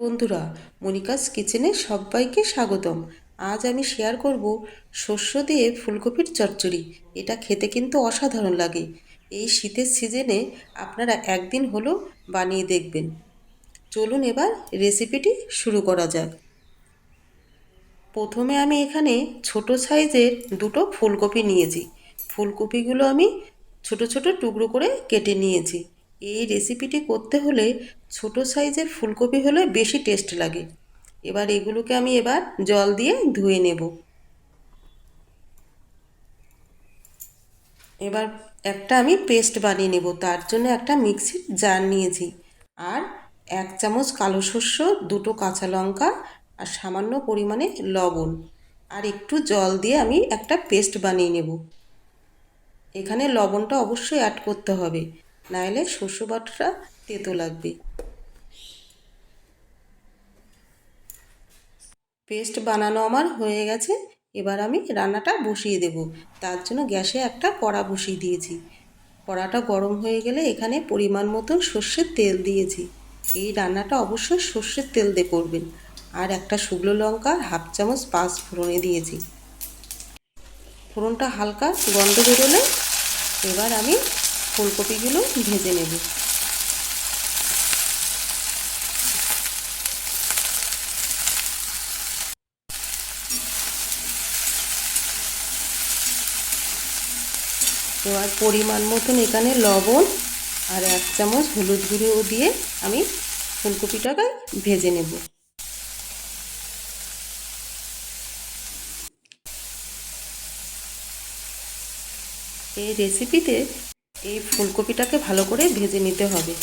বন্ধুরা, মনিকাস কিচেনে সবাইকে স্বাগতম। আজ আমি শেয়ার করব শস্য দিয়ে ফুলকপির চচ্চড়ি। এটা খেতে কিন্তু অসাধারণ লাগে। এই শীতের সিজনে আপনারা একদিন হলো বানিয়ে দেখবেন। চলুন এবার রেসিপিটি শুরু করা যাক। প্রথমে আমি এখানে ছোট সাইজের দুটো ফুলকপি নিয়েছি। ফুলকপিগুলো আমি ছোট ছোট টুকরো করে কেটে নিয়েছি। এই রেসিপিটি করতে হলে ছোট সাইজের ফুলকপি হলে বেশি টেস্ট লাগে। এবার এগুলোকে আমি এবার জল দিয়ে ধুয়ে নেব। এবার একটা আমি পেস্ট বানিয়ে নেব। তার জন্য একটা মিক্সির জার নিয়েছি। আর এক চামচ কালো শস্য দুটো কাঁচা লঙ্কা আর সামান্য পরিমাণে লবণ। আর একটু জল দিয়ে আমি একটা পেস্ট বানিয়ে নেব। এখানে লবণটা অবশ্যই অ্যাড করতে হবে। নাহলে শস্য বাটাটা তেতো লাগবে পেস্ট বানানো আমার হয়ে গেছে। এবার আমি রান্নাটা বসিয়ে দেব। তার জন্য গ্যাসে একটা কড়া বসিয়ে দিয়েছি। কড়াটা গরম হয়ে গেলে এখানে পরিমাণ মতন সর্ষের তেল দিয়েছি। এই রান্নাটা অবশ্যই সর্ষের তেল দিয়ে করবেন। আর একটা শুকনো লঙ্কা হাফ চামচ পাঁচ ফোড়নে দিয়েছি। ফোড়নটা হালকা গন্ধ বেরোলে এবার আমি ফুলকপিগুলো ভেজে নেব। এবার পরিমাণ মতন এখানে লবণ আর এক চামচ হলুদ গুঁড়ো দিয়ে আমি ফুলকপিটাকে ভেজে নেব। এই রেসিপিতে এই ফুলকপিটাকে ভালো করে ভেজে নিতে হবে।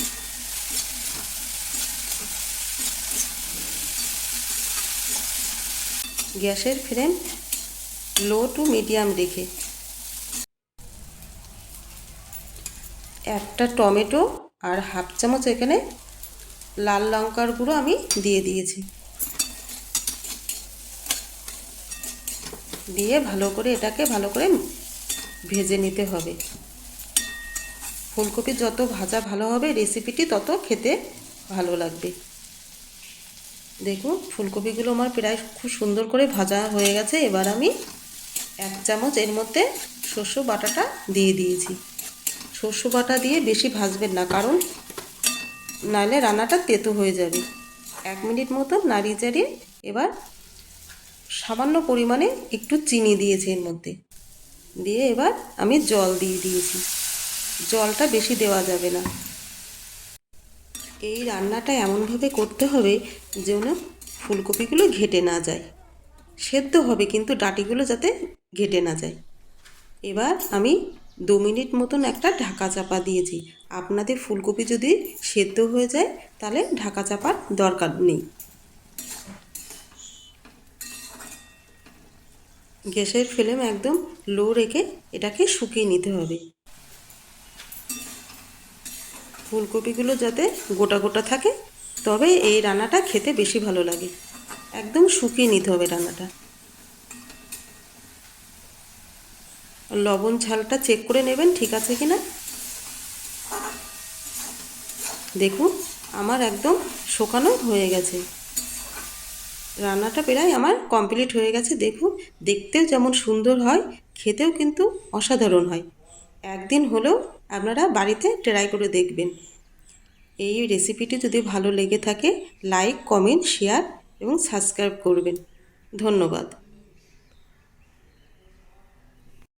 গ্যাসের ফ্লেম লো টু মিডিয়াম রেখে একটা টমেটো আর হাফ চামচ এখানে লাল লঙ্কার গুঁড়ো আমি দিয়ে দিয়েছি। দিয়ে ভালো করে এটাকে ভালো করে ভেজে নিতে হবে। ফুলকপি যত ভাজা ভালো হবে রেসিপিটি তত খেতে ভালো লাগবে। দেখুন, ফুলকপিগুলো আমার প্রায় খুব সুন্দর করে ভাজা হয়ে গেছে। এবার আমি এক চামচ এর মধ্যে শস্য বাটাটা দিয়ে দিয়েছি। শস্য বাটা দিয়ে বেশি ভাজবেন না, কারণ নাহলে রান্নাটা তেতো হয়ে যাবে। এক মিনিট মতো নাড়িয়ে চাড়িয়ে এবার সামান্য পরিমাণে একটু চিনি দিয়েছি এর মধ্যে। দিয়ে এবার আমি জল দিয়ে দিয়েছি। জলটা বেশি দেওয়া যাবে না। এই রান্নাটা এমনভাবে করতে হবে যেন ফুলকপিগুলো ঘেটে না যায়। সেদ্ধ হবে কিন্তু ডাটিগুলো যাতে ঘেটে না যায়। এবার আমি দু মিনিট মতন একটা ঢাকা চাপা দিয়েছি। আপনাদের ফুলকপি যদি সেদ্ধ হয়ে যায়, তাহলে ঢাকা চাপার দরকার নেই। গ্যাসের ফ্লেম একদম লো রেখে এটাকে শুকিয়ে নিতে হবে। ফুলকপিগুলো যাতে গোটা গোটা থাকে, তবে এই রান্নাটা খেতে বেশি ভালো লাগে। একদম শুকিয়ে নিতে হবে রান্নাটা। লবণ ঝালটা চেক করে নেবেন, ঠিক আছে কি না দেখুন, আমার একদম শুকানো হয়ে গেছে। রান্নাটা প্রায় আমার কমপ্লিট হয়ে গেছে। দেখুন, দেখতেও যেমন সুন্দর হয়, খেতেও কিন্তু অসাধারণ হয়। একদিন হলেও আপনারা বাড়িতে ট্রাই করে দেখবেন। এই রেসিপিটি যদি ভালো লেগে থাকে লাইক কমেন্ট শেয়ার এবং সাবস্ক্রাইব করবেন। ধন্যবাদ।